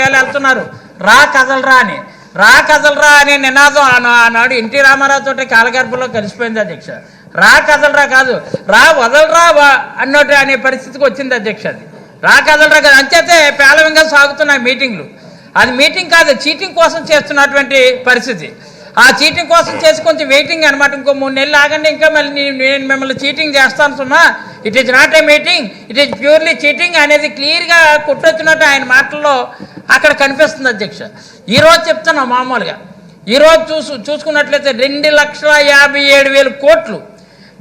వెళ్తున్నారు. రా కదలరా అని. రా కదలరా అనే నినాదం ఆనాడు ఎన్టీ రామారావు తోటి కాలగర్భంలో కలిసిపోయింది అధ్యక్ష. రా కదలరా కాదు. రా వదలరా వా- అన్నట్టు అనే పరిస్థితికి వచ్చింది అధ్యక్ష అది. రా కదలరా కాదు. అంచేతే పేలవంగా సాగుతున్నాయి మీటింగ్లు. అది మీటింగ్ కాదు చీటింగ్ కోసం చేస్తున్నటువంటి పరిస్థితి. ఆ చీటింగ్ కోసం చేసి కొంచెం వెయిటింగ్ అనమాట ఇంకో మూడు నెలలు ఆగండి ఇంకా మళ్ళీ నేను నేను మిమ్మల్ని చీటింగ్ చేస్తాను సుమా. It is not a meeting it is purely cheating అనేది క్లియర్గా కుట్టొచ్చినట్టు ఆయన మాటల్లో అక్కడ కనిపిస్తుంది అధ్యక్ష. ఈరోజు చెప్తున్నా మామూలుగా. ఈరోజు చూసు చూసుకున్నట్లయితే రెండు లక్షల యాభై ఏడు వేల కోట్లు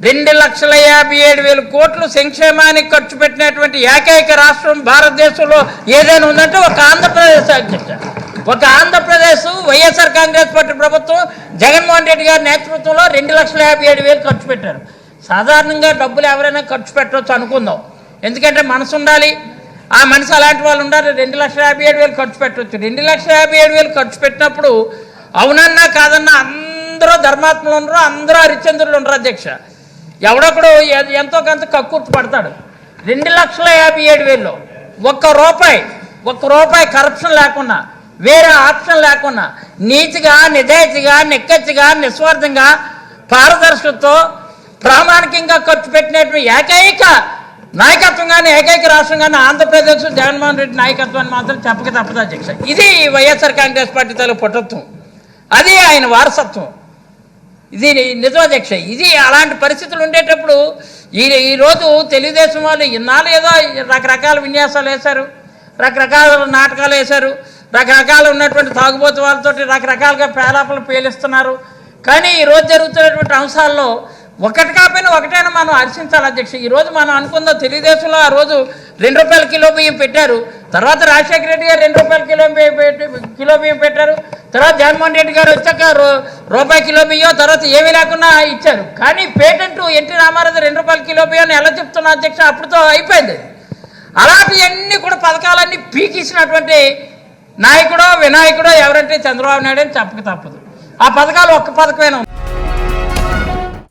రెండు లక్షల యాభై ఏడు వేల కోట్లు సంక్షేమానికి ఖర్చు పెట్టినటువంటి ఏకైక రాష్ట్రం భారతదేశంలో ఏదైనా ఉందంటే ఒక ఆంధ్రప్రదేశ్ అధ్యక్ష. ఒక ఆంధ్రప్రదేశ్ వైఎస్ఆర్ కాంగ్రెస్ పార్టీ ప్రభుత్వం జగన్మోహన్ రెడ్డి గారి నేతృత్వంలో రెండు లక్షల యాభై ఏడు వేలు ఖర్చు పెట్టారు. సాధారణంగా డబ్బులు ఎవరైనా ఖర్చు పెట్టవచ్చు అనుకుందాం. ఎందుకంటే మనసు ఉండాలి ఆ మనిషి అలాంటి వాళ్ళు ఉన్నారు రెండు లక్షల యాభై ఏడు వేలు ఖర్చు పెట్టవచ్చు రెండు లక్షల యాభై ఏడు వేలు ఖర్చు పెట్టినప్పుడు అవునన్నా కాదన్నా అందరూ ధర్మాత్మలు ఉండరు అందరూ హరిశ్చంద్రులు ఉండరు అధ్యక్ష. ఎవడొకడు ఎంతో కొంత కక్కుర్తి పడతాడు. రెండు లక్షల యాభై ఏడు వేలు ఒక్క రూపాయి ఒక్క రూపాయి కరప్షన్ లేకుండా వేరే ఆప్షన్ లేకుండా నీతిగా నిజాయితీగా నిక్కచ్చిగా నిస్వార్థంగా పారదర్శకతో ప్రామాణికంగా ఖర్చు పెట్టినటువంటి ఏకైక నాయకత్వం కానీ ఏకైక రాష్ట్రం కానీ ఆంధ్రప్రదేశ్ జగన్మోహన్ రెడ్డి నాయకత్వాన్ని మాత్రం చెప్పక తప్పదు అధ్యక్ష. ఇది వైఎస్ఆర్ కాంగ్రెస్ పార్టీ తల పుటత్వం. అది ఆయన వారసత్వం. ఇది నిజం అధ్యక్ష. ఇది అలాంటి పరిస్థితులు ఉండేటప్పుడు ఈ ఈరోజు తెలుగుదేశం వాళ్ళు ఇన్నాళ్ళు ఏదో రకరకాల విన్యాసాలు వేశారు. రకరకాల నాటకాలు వేశారు. రకరకాల ఉన్నటువంటి తాగుబోతు వాళ్ళతో రకరకాలుగా పేలాపలు పేలిస్తున్నారు. కానీ ఈరోజు జరుగుతున్నటువంటి అంశాల్లో ఒకటి కాకపోయినా ఒకటైనా మనం హర్షించాలి అధ్యక్ష. ఈరోజు మనం అనుకుందాం తెలుగుదేశంలో ఆ రోజు రెండు రూపాయల కిలో బియ్యం పెట్టారు. తర్వాత రాజశేఖర రెడ్డి గారు రెండు రూపాయల కిలో పెట్టి- కిలో బియ్యం పెట్టారు. తర్వాత జగన్మోహన్ రెడ్డి గారు వచ్చాక రూ- రూపాయి కిలో బియ్యం తర్వాత ఏమీ లేకుండా ఇచ్చారు. కానీ పేటెంట్ ఎన్టీ రామారావు రెండు రూపాయల కిలో బియ్యం ఎలా చెప్తున్నా అధ్యక్ష అప్పుడుతో అయిపోయింది. అలాంటివన్నీ కూడా పథకాలన్నీ పీకిచ్చినటువంటి నాయకుడో వినాయకుడో ఎవరంటే చంద్రబాబు నాయుడు అని చెప్పక తప్పదు. ఆ పథకాలు ఒక్క పథకమైనా